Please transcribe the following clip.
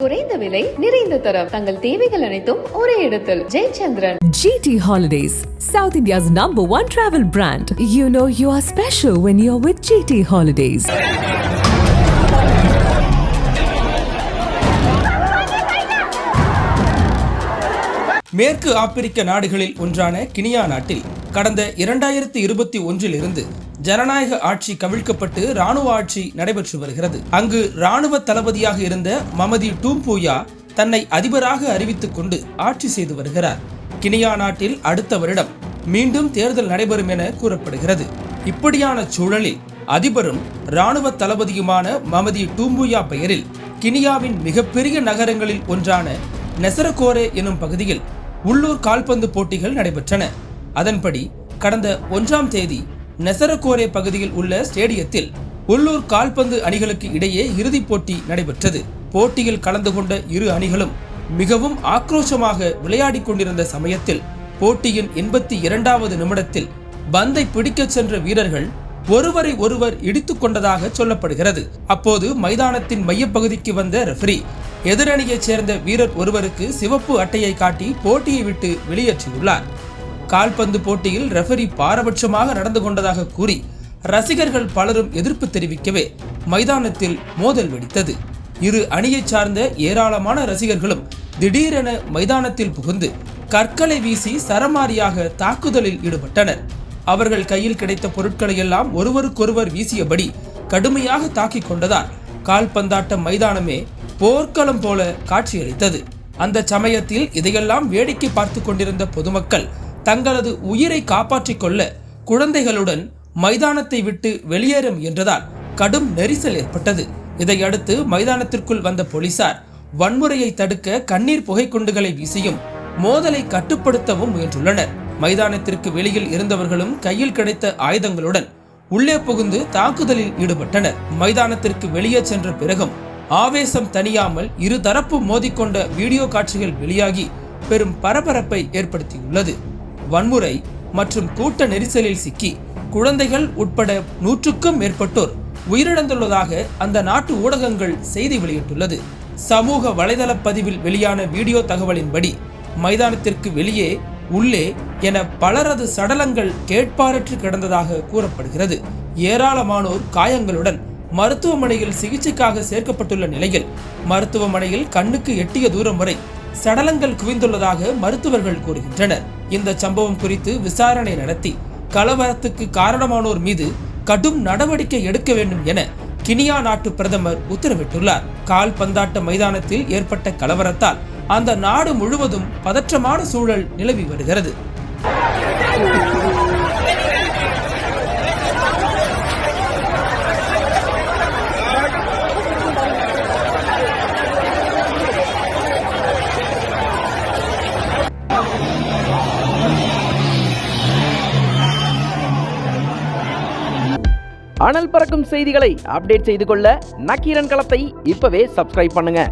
குறைந்த விலை நிறைந்த தரம் தங்கள் தேவைகள் அனைத்தும் ஒரே இடத்தில் Jayachandran GT south India's number one travel brand you You know you are when when are with GT holidays மேற்கு ஆப்பிரிக்க நாடுகளில் ஒன்றான கினியா நாட்டில் கடந்த இரண்டாயிரத்தி இருபத்தி ஒன்றிலிருந்து ஜனநாயக ஆட்சி கவிழ்க்கப்பட்டு ராணுவ ஆட்சி நடைபெற்று வருகிறது. அங்கு ராணுவ தளபதியாக இருந்த மமதி டூம்பூயா தன்னை அதிபராக அறிவித்துக் கொண்டு ஆட்சி செய்து வருகிறார். கினியா நாட்டில் அடுத்த வருடம் மீண்டும் தேர்தல் நடைபெறும் என கூறப்படுகிறது. இப்படியான சூழலில் அதிபரும் ராணுவ தளபதியுமான மமதி டூம்புயா பெயரில் கினியாவின் மிகப்பெரிய நகரங்களில் ஒன்றான நெசரகோரே எனும் பகுதியில் உள்ளூர் கால்பந்து போட்டிகள் நடைபெற்றன. அதன்படி கடந்த ஒன்றாம் தேதி நெசரகோரே பகுதியில் உள்ள ஸ்டேடியத்தில் உள்ளூர் கால்பந்து அணிகளுக்கு இடையே இறுதிப் போட்டி நடைபெற்றது. போட்டியில் கலந்து கொண்ட இரு அணிகளும் மிகவும் ஆக்ரோஷமாக விளையாடிக் கொண்டிருந்த சமயத்தில் போட்டியின் எண்பத்தி இரண்டாவது நிமிடத்தில் பந்தை பிடிக்கச் சென்ற வீரர்கள் ஒருவரை ஒருவர் இடித்துக் கொண்டதாக சொல்லப்படுகிறது. அப்போது மைதானத்தின் மையப்பகுதிக்கு வந்த ரெஃப்ரி எதிரணியைச் சேர்ந்த வீரர் ஒருவருக்கு சிவப்பு அட்டையை காட்டி போட்டியை விட்டு வெளியேற்றியுள்ளார். கால்பந்து போட்டியில் ரெஃபரி பாரபட்சமாக நடந்து கொண்டதாக கூறி ரசிகர்கள் பலரும் எதிர்ப்பு தெரிவிக்கவே மைதானத்தில் மோதல் வெடித்தது. இரு அணியைச் சார்ந்த ஏராளமான ரசிகர்களும் திடீரென மைதானத்தில் புகுந்து கற்களை வீசி சரமாரியாக தாக்குதலில் ஈடுபட்டனர். அவர்கள் கையில் கிடைத்த பொருட்களை எல்லாம் ஒருவருக்கொருவர் வீசியபடி கடுமையாக தாக்கிக் கொண்டதால் கால்பந்தாட்ட மைதானமே போர்க்களம் போல காட்சியளித்தது. அந்த சமயத்தில் இதையெல்லாம் வேடிக்கை பார்த்து கொண்டிருந்த பொதுமக்கள் தங்களது உயிரை காப்பாற்றிக் கொள்ள குழந்தைகளுடன் மைதானத்தை விட்டு வெளியேற முயன்றதால் கடும் நெரிசல் ஏற்பட்டது. இதையடுத்து மைதானத்திற்குள் வந்த போலீசார் வன்முறையை தடுக்க கண்ணீர் புகைக்குண்டுகளை வீசியும் மோதலை கட்டுப்படுத்தவும் முயன்றுள்ளனர். மைதானத்திற்கு வெளியில் இருந்தவர்களும் கையில் கிடைத்த ஆயுதங்களுடன் உள்ளே புகுந்து தாக்குதலில் ஈடுபட்டனர். மைதானத்திற்கு வெளியே சென்ற பிறகும் ஆவேசம் தணியாமல் இரு தரப்பு மோதிக்கொண்ட வீடியோ காட்சிகள் வெளியாகி பெரும் பரபரப்பை ஏற்படுத்தியுள்ளது. வன்முறை மற்றும் கூட்ட நெரிசலில் சிக்கி குழந்தைகள் உட்பட நூற்றுக்கும் மேற்பட்டோர் உயிரிழந்துள்ளதாக அந்த நாட்டு ஊடகங்கள் செய்தி வெளியிட்டுள்ளது. சமூக வலைதள பதிவில் வெளியான வீடியோ தகவலின்படி மைதானத்திற்கு வெளியே உள்ளே என பலரது சடலங்கள் கேட்பாரற்று கிடந்ததாக கூறப்படுகிறது. ஏராளமானோர் காயங்களுடன் மருத்துவமனையில் சிகிச்சைக்காக சேர்க்கப்பட்டுள்ள நிலையில் மருத்துவமனையில் கண்ணுக்கு எட்டிய தூரம் வரை சடலங்கள் குவிந்துள்ளதாக மருத்துவர்கள் கூறுகின்றனர். இந்த சம்பவம் குறித்து விசாரணை நடத்தி கலவரத்துக்கு காரணமானோர் மீது கடும் நடவடிக்கை எடுக்க வேண்டும் என கினியா நாட்டு பிரதமர் உத்தரவிட்டுள்ளார். கால்பந்தாட்ட மைதானத்தில் ஏற்பட்ட கலவரத்தால் அந்த நாடு முழுவதும் பதற்றமான சூழல் நிலவி வருகிறது. அனல் பறக்கும் செய்திகளை அப்டேட் செய்து கொள்ள நக்கீரன் களத்தை இப்பவே சப்ஸ்கிரைப் பண்ணுங்க.